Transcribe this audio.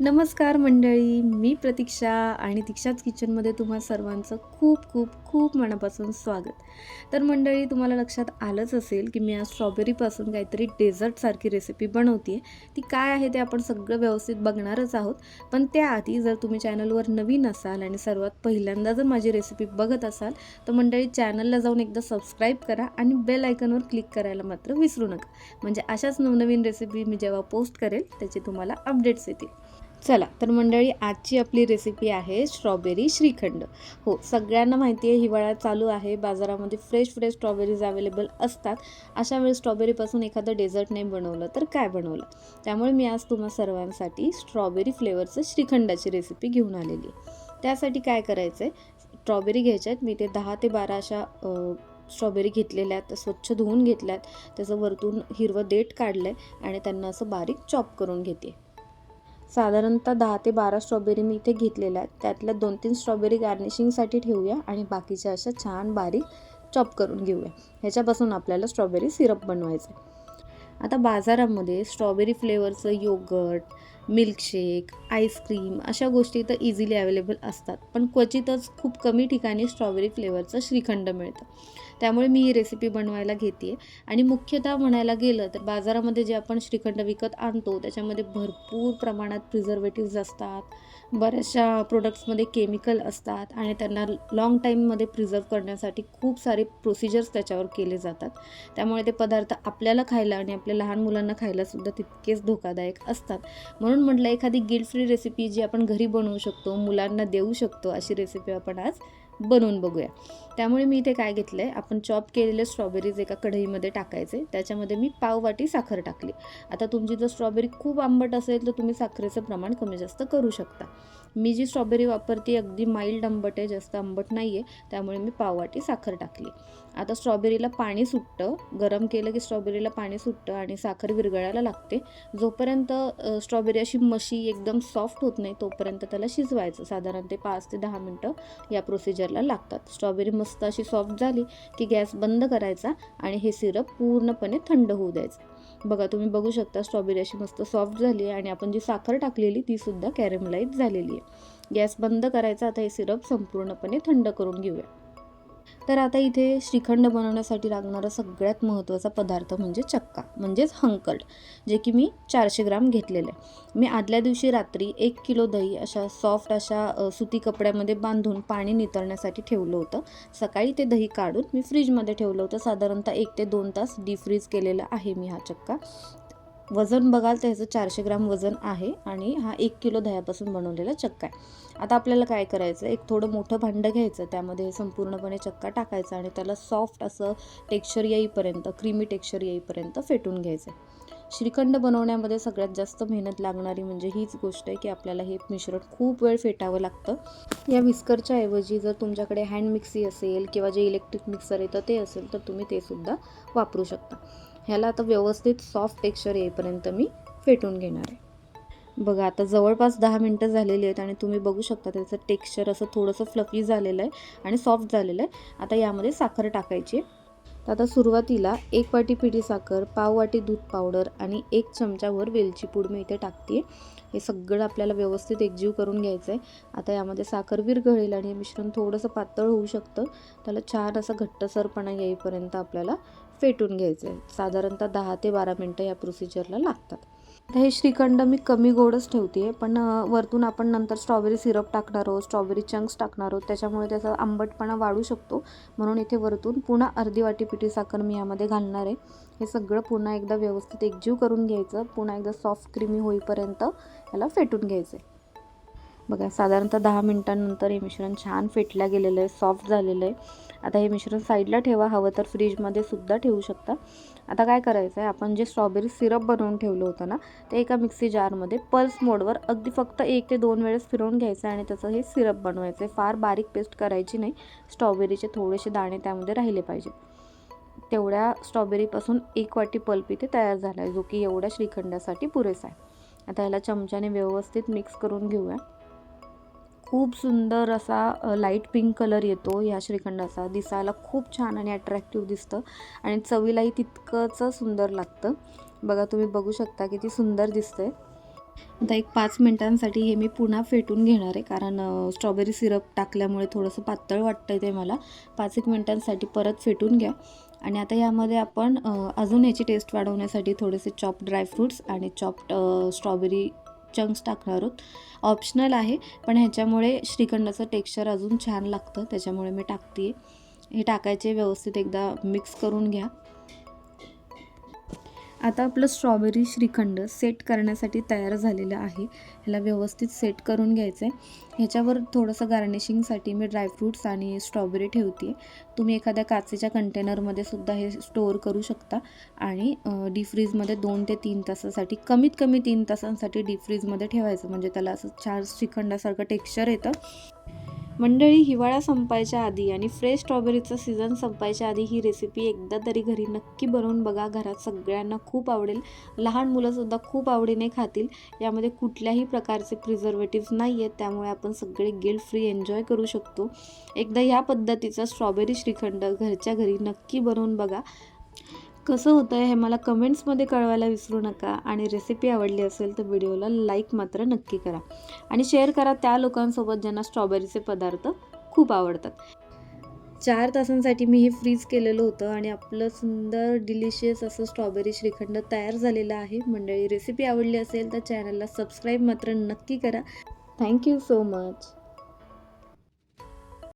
नमस्कार मंडळी मी प्रतीक्षा आणि दीक्षाच किचनमध्ये तुम्हा सर्वांचं खूप खूप खूप मनापासून स्वागत. तर मंडळी तुम्हाला लक्षात आलंच असेल की मी आज स्ट्रॉबेरीपासून काहीतरी डेझर्टसारखी रेसिपी बनवते ती काय आहे ते आपण सगळं व्यवस्थित बघणारच आहोत. पण त्याआधी जर तुम्ही चॅनलवर नवीन असाल आणि सर्वात पहिल्यांदा जर माझी रेसिपी बघत असाल तर मंडळी चॅनलला जाऊन एकदा सबस्क्राईब करा आणि बेल आयकनवर क्लिक करायला मात्र विसरू नका. म्हणजे अशाच नवनवीन रेसिपी मी जेव्हा पोस्ट करेल त्याचे तुम्हाला अपडेट्स येतील. चला तर मंडळी आजची आपली रेसिपी आहे स्ट्रॉबेरी श्रीखंड. हो सगळ्यांना माहिती आहे हिवाळा चालू आहे बाजारामध्ये फ्रेश फ्रेश स्ट्रॉबेरीज अवेलेबल असतात. अशा वेळेस स्ट्रॉबेरीपासून एखादं डेझर्ट नाही बनवलं तर काय बनवलं? त्यामुळे मी आज तुम्हा सर्वांसाठी स्ट्रॉबेरी फ्लेवरचं श्रीखंडाची रेसिपी घेऊन आलेली आहे. त्यासाठी काय करायचं आहे स्ट्रॉबेरी घ्यायच्या आहेत मी ते दहा ते बारा अशा स्ट्रॉबेरी घेतलेल्या आहेत स्वच्छ धुवून घेतल्यात. त्याचं वरतून हिरवं देठ काढलं आहे आणि त्यांना असं बारीक चॉप करून घेते. साधारणतः दहा ते बारा स्ट्रॉबेरी मी इथे घेतलेल्या आहेत. त्यातल्या दोन तीन स्ट्रॉबेरी गार्निशिंगसाठी ठेवूया आणि बाकीच्या अशा छान बारीक चॉप करून घेऊया. ह्याच्यापासून आपल्याला स्ट्रॉबेरी सिरप बनवायचं आहे आता बाजारामध्ये स्ट्रॉबेरी फ्लेवरचं योगर्ट मिल्कशेक आईस्क्रीम अशा गोष्टी तर इझिली अवेलेबल असतात. पण क्वचितच खूप कमी ठिकाणी स्ट्रॉबेरी फ्लेवरचं श्रीखंड मिळतं. त्यामुळे मी ही रेसिपी बनवायला घेते आणि मुख्यतः म्हणायला गेलं तर बाजारामध्ये जे आपण श्रीखंड विकत आणतो त्याच्यामध्ये भरपूर प्रमाणात प्रिझर्वेटिव्ज असतात. बऱ्याचशा प्रोडक्ट्समध्ये केमिकल असतात आणि त्यांना लाँग टाईममध्ये प्रिझर्व करण्यासाठी खूप सारे प्रोसिजर्स त्याच्यावर केले जातात. त्यामुळे ते पदार्थ आपल्याला खायला आणि आपल्या लहान मुलांना खायलासुद्धा तितकेच धोकादायक असतात. म्हणून म्हटलं एखादी गिल्ट फ्री रेसिपी जी आपण घरी बनवू शकतो मुलांना देऊ शकतो अशी रेसिपी आपण आज बनवून बघूया. त्यामुळे मी इथे काय घेतलं आहे आपण चॉप केलेले स्ट्रॉबेरीज एका कढईमध्ये टाकायचे. त्याच्यामध्ये मी पाव वाटी साखर टाकली. आता तुमची जर स्ट्रॉबेरी खूप आंबट असेल तर तुम्ही साखरेचं प्रमाण कमी जास्त करू शकता. मी जी स्ट्रॉबेरी वापरते अगदी माइल्ड आंबट आहे जास्त आंबट नाही आहे त्यामुळे मी पाववाटी साखर टाकली. आता स्ट्रॉबेरीला पाणी सुटतं. गरम केलं की स्ट्रॉबेरीला पाणी सुटतं आणि साखर विरघळायला लागते. जोपर्यंत स्ट्रॉबेरी अशी मशी एकदम सॉफ्ट होत नाही तोपर्यंत त्याला शिजवायचं. साधारण ते पाच ते दहा मिनटं या प्रोसिजरला लागतात. स्ट्रॉबेरी मस्त अशी सॉफ्ट झाली की गॅस बंद करायचा आणि हे सिरप पूर्णपणे थंड होऊ द्यायचं. बघा तुम्ही बघू शकता स्ट्रॉबेरी अशी मस्त सॉफ्ट झाली आहे आणि आपण जी साखर टाकलेली ती सुद्धा कॅरेमलाईज झालेली आहे. गॅस बंद करायचा आता हे सिरप संपूर्णपणे थंड करून घेऊया. तर आता इथे श्रीखंड बनवण्यासाठी लागणारा सगळ्यात महत्त्वाचा पदार्थ म्हणजे चक्का म्हणजेच हंकल्ड जे की मी चारशे ग्राम घेतलेलं आहे. मी आदल्या दिवशी रात्री एक किलो दही अशा सॉफ्ट अशा सुती कपड्यामध्ये बांधून पाणी नितळण्यासाठी ठेवलं होतं. सकाळी ते दही काढून मी फ्रीजमध्ये ठेवलं होतं. साधारणतः एक ते दोन तास डीफ्रीज केलेलं आहे मी हा चक्का. वजन बघाल तर ह्याचं चारशे ग्राम वजन आहे आणि हा एक किलो दह्यापासून बनवलेला चक्का आहे. आता आपल्याला काय करायचं? एक थोडं मोठं भांडं घ्यायचं त्यामध्ये संपूर्णपणे चक्का टाकायचा आणि त्याला सॉफ्ट असं टेक्स्चर येईपर्यंत क्रीमी टेक्स्चर येईपर्यंत फेटून घ्यायचं. श्रीखंड बनवण्यामध्ये सगळ्यात जास्त मेहनत लागणारी म्हणजे हीच गोष्ट आहे की आपल्याला हे मिश्रण खूप वेळ फेटावं लागतं. या विस्करच्या ऐवजी जर तुमच्याकडे हँड मिक्सी असेल किंवा जे इलेक्ट्रिक मिक्सर येतं ते असेल तर तुम्ही ते सुद्धा वापरू शकता. ह्याला आता व्यवस्थित सॉफ्ट टेक्स्चर येईपर्यंत मी फेटून घेणार आहे. बघा आता जवळपास दहा मिनटं झालेली आहेत आणि तुम्ही बघू शकता त्याचं टेक्स्चर असं थोडंसं फ्लफी झालेलं आहे आणि सॉफ्ट झालेलं आहे. आता यामध्ये साखर टाकायची आहे. तर आता सुरुवातीला एक वाटी पिठी साखर पाव वाटी दूध पावडर आणि एक चमच्यावर वेलची पूड मी इथे टाकते हे सगळं आपल्याला व्यवस्थित एकजीव करून घ्यायचं आहे आता यामध्ये साखर विरघळेल आणि हे मिश्रण थोडंसं पातळ होऊ शकतं. त्याला छान असं घट्टसरपणा येईपर्यंत आपल्याला फेटून घ्यायचं. आहे साधारणतः दहा ते बारा मिनटं या प्रोसिजरला लागतात. तर हे श्रीखंड मी कमी गोडच ठेवते पण वरतून आपण नंतर स्ट्रॉबेरी सिरप टाकणार आहोत स्ट्रॉबेरी चंक्स टाकणार आहोत त्याच्यामुळे त्याचा आंबटपणा वाढू शकतो. म्हणून इथे वरतून पुन्हा अर्धी वाटी पिठी साखर मी यामध्ये घालणार आहे. हे सगळं पुन्हा एकदा व्यवस्थित एकजीव करून घ्यायचं. पुन्हा एकदा सॉफ्ट क्रीमी होईपर्यंत याला फेटून घ्यायचं आहे बघा साधारणतः दहा मिनटांनंतर हे मिश्रण छान फेटल्या गेलेलं आहे सॉफ्ट झालेलं आहे. आता हे मिश्रण साईडला ठेवा हवं तर फ्रीजमध्ये सुद्धा ठेवू शकता. आता काय करायचं आहे आपण जे स्ट्रॉबेरी सिरप बनवून ठेवलं होतं ना ते एका मिक्सी जारमध्ये पल्स मोडवर अगदी फक्त एक ते दोन वेळेस फिरवून घ्यायचं आहे आणि त्याचं हे सिरप बनवायचं आहे फार बारीक पेस्ट करायची नाही स्ट्रॉबेरीचे थोडेसे दाणे त्यामध्ये राहिले पाहिजेत. तेवढ्या स्ट्रॉबेरीपासून एक वाटी पल्प इथे तयार झाला आहे जो की एवढ्या श्रीखंडासाठी पुरेसा आहे. आता याला चमच्याने व्यवस्थित मिक्स करून घेऊया. खूप सुंदर असा लाइट पिंक कलर येतो या श्रीखंडाचा. दिसायला खूप छान आणि अट्रॅक्टिव्ह दिसतं आणि चवीलाही तितकंच सुंदर लागतं. बघा तुम्ही बघू शकता किती सुंदर दिसतंय. आता एक पाच मिनटांसाठी हे मी पुन्हा फेटून घेणार आहे कारण स्ट्रॉबेरी सिरप टाकल्यामुळे थोडंसं पातळ वाटतं आहे ते मला. पाच एक मिनटांसाठी परत फेटून घ्या. आणि आता यामध्ये आपण अजून याची टेस्ट वाढवण्यासाठी थोडेसे चॉप ड्रायफ्रूट्स आणि चॉप्ड स्ट्रॉबेरी चंक्स टाकणार आहोत. ऑप्शनल आहे पण ह्याच्यामुळे श्रीखंडाचं टेक्स्चर अजून छान लागतं त्याच्यामुळे मी टाकते हे टाकायचे व्यवस्थित एकदा मिक्स करून घ्या. आता आपलं स्ट्रॉबेरी श्रीखंड सेट करण्यासाठी तयार झालेलं आहे. ह्याला व्यवस्थित सेट करून घ्यायचं आहे ह्याच्यावर थोडंसं गार्निशिंगसाठी मी ड्रायफ्रूट्स आणि स्ट्रॉबेरी ठेवते. तुम्ही एखाद्या काचेच्या कंटेनरमध्ये सुद्धा हे स्टोअर करू शकता. आणि डी फ्रीजमध्ये दोन ते तीन तासासाठी कमीत कमी तीन तासांसाठी डी फ्रीजमध्ये ठेवायचं. म्हणजे त्याला असं छान श्रीखंडासारखं टेक्स्चर येतं. मंडळी हिवाळा संपायच्या आधी आणि फ्रेश स्ट्रॉबेरीचं सीझन संपायच्या आधी ही रेसिपी एकदा तरी घरी नक्की बनवून बघा. घरात सगळ्यांना खूप आवडेल. लहान मुलंसुद्धा खूप आवडीने खातील. यामध्ये कुठल्याही प्रकारचे प्रिझर्वेटिव्ह नाही आहेत त्यामुळे आपण सगळे गिल्ट फ्री एन्जॉय करू शकतो. एकदा ह्या पद्धतीचा स्ट्रॉबेरी श्रीखंड घरच्या घरी नक्की बनवून बघा. कसं होतं आहे हे मला कमेंट्समध्ये कळवायला विसरू नका आणि रेसिपी आवडली असेल तर व्हिडिओला लाईक मात्र नक्की करा. आणि शेअर करा त्या लोकांसोबत ज्यांना स्ट्रॉबेरीचे पदार्थ खूप आवडतात. चार तासांसाठी मी हे फ्रीज केलेलं होतं आणि आपलं सुंदर डिलिशियस असं स्ट्रॉबेरी श्रीखंड तयार झालेलं आहे. मंडळी रेसिपी आवडली असेल तर चॅनलला सबस्क्राईब मात्र नक्की करा. Thank you so much